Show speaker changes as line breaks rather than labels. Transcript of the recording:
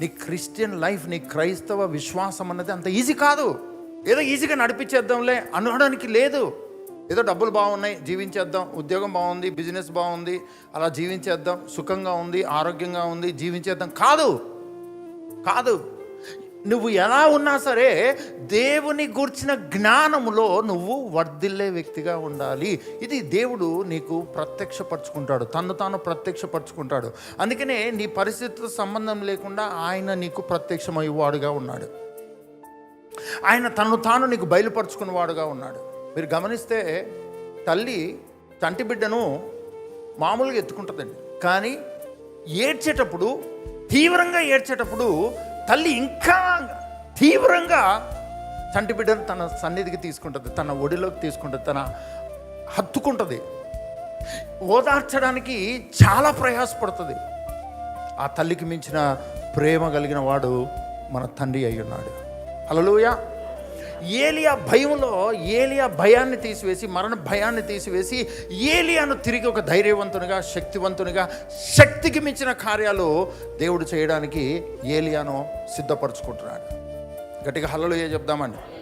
నీ Christian life నీ క్రైస్తవ విశ్వాసం అన్నది అంత ఈజీ కాదు. ఏదో ఈజీగా నడిపించేద్దాంలే అనడానికి లేదు. ఏదో డబ్బులు బాగున్నాయి జీవించేద్దాం. ఉద్యోగం బాగుంది బిజినెస్ బాగుంది అలా జీవించేద్దాం. సుఖంగా ఉంది ఆరోగ్యంగా ఉంది జీవించేద్దాం. కాదు కాదు. నువ్వు ఎలా ఉన్నా సరే దేవుని గూర్చిన జ్ఞానములో నువ్వు వర్ధిల్లే వ్యక్తిగా ఉండాలి. ఇది దేవుడు నీకు ప్రత్యక్షపరచుకుంటాడు. తను తాను ప్రత్యక్షపరచుకుంటాడు. అందుకనే నీ పరిస్థితితో సంబంధం లేకుండా ఆయన నీకు ప్రత్యక్షమయ్యేవాడుగా ఉన్నాడు. ఆయన తను తాను నీకు బయలుపరుచుకునేవాడుగా ఉన్నాడు. మీరు గమనిస్తే తల్లి తంటి బిడ్డను మామూలుగా ఎత్తుకుంటుందండి. కానీ ఏడ్చేటప్పుడు తీవ్రంగా ఏడ్చేటప్పుడు తల్లి ఇంకా తీవ్రంగా చంటి బిడ్డను తన సన్నిధికి తీసుకుంటుంది తన ఒడిలోకి తీసుకుంటుంది తన హత్తుకుంటుంది. ఓదార్చడానికి చాలా ప్రయాసపడుతుంది. ఆ తల్లికి మించిన ప్రేమ కలిగిన వాడు మన తండ్రి అయి ఉన్నాడు. హల్లెలూయా. ఏలియా భయంలో ఏలియా భయాన్ని తీసివేసి మరణ భయాన్ని తీసివేసి ఏలియాను తిరిగి ఒక ధైర్యవంతునిగా శక్తివంతునిగా శక్తికి మించిన కార్యాలు దేవుడు చేయడానికి ఏలియాను సిద్ధపరచుకుంటున్నాడు. గట్టిగా హల్లెలూయా చెప్దామండి.